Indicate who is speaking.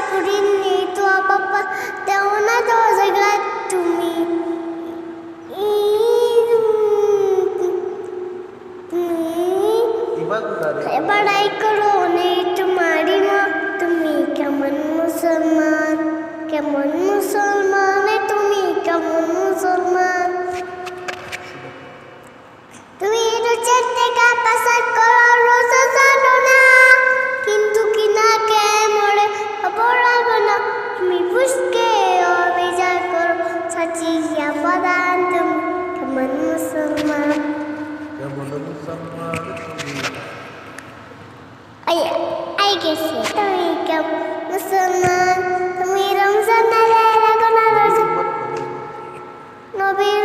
Speaker 1: सापडीने तो बाप्पा तेवना तो जगलात तुम्ही बडाई करो ने तुम्हारी माँ तुम्ही কেমন মুসলমান কেমন মুসলমান তুমি কেমন মুসলমান। তুমি তো চেতে কা পাসার করো সাচিয়া প্রদান তুমি কেমন মুসলমান
Speaker 2: কেমন মুসলমান তুমি
Speaker 1: আই আই গেছে তুমি কেমন মুসলমান তুমি রমজানের গোনা রোজা নবীর